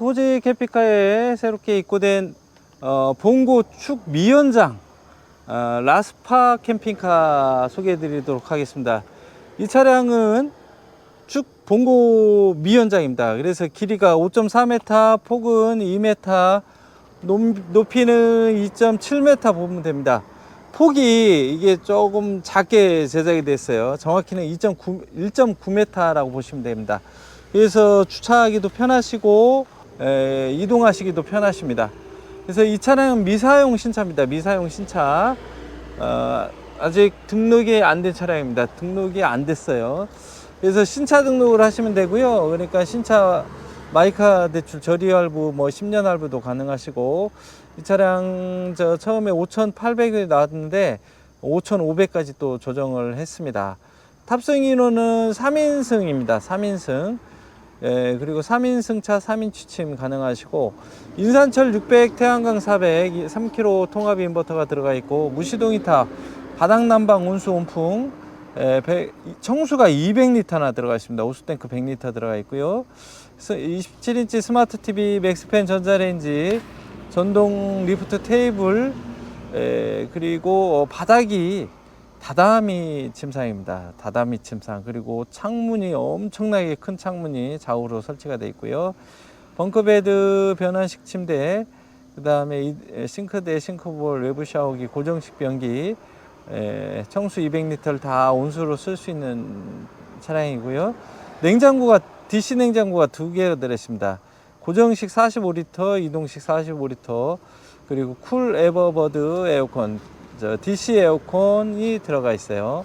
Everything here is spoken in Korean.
호재 캠핑카에 새롭게 입고된 어, 봉고 축 미연장 어, 라스파 캠핑카 소개해 드리도록 하겠습니다. 이 차량은 쭉 봉고 미연장입니다. 그래서 길이가 5.4m, 폭은 2m, 높- 높이는 2.7m 보면 됩니다. 폭이 이게 조금 작게 제작이 됐어요. 정확히는 2.9, 1.9m라고 보시면 됩니다. 그래서 주차하기도 편하시고 에, 이동하시기도 편하십니다. 그래서 이 차량은 미사용 신차입니다. 미사용 신차. 어, 아직 등록이 안 된 차량입니다. 등록이 안 됐어요. 그래서 신차 등록을 하시면 되고요. 그러니까 신차 마이카 대출 저리 할부 뭐 10년 할부도 가능하시고 이 차량 저 처음에 5,800이 나왔는데 5,500까지 또 조정을 했습니다. 탑승 인원은 3인승입니다. 3인승. 예, 그리고 3인 승차 3인 취침 가능하시고 인산철 600, 태양광 400, 3kg 통합 인버터가 들어가 있고 무시동 히터, 바닥 난방 온수 온풍, 예, 백- 청수가 200리터나 들어가 있습니다. 오수탱크 100리터 들어가 있고요. 27인치 스마트 TV, 맥스팬 전자레인지, 전동 리프트 테이블, 에, 그리고 어, 바닥이 다다미 침상입니다. 다다미 침상 그리고 창문이 엄청나게 큰 창문이 좌우로 설치가 되어 있고요. 벙커베드 변환식 침대, 그 다음에 싱크대, 싱크볼, 외부 샤워기, 고정식 변기, 에, 청수 200리터를 다 온수로 쓸 수 있는 차량이고요. 냉장고가 DC 냉장고가 두 개가 들어있습니다. 고정식 45리터, 이동식 45리터, 그리고 쿨 에버버드 에어컨, 저 DC 에어컨이 들어가 있어요.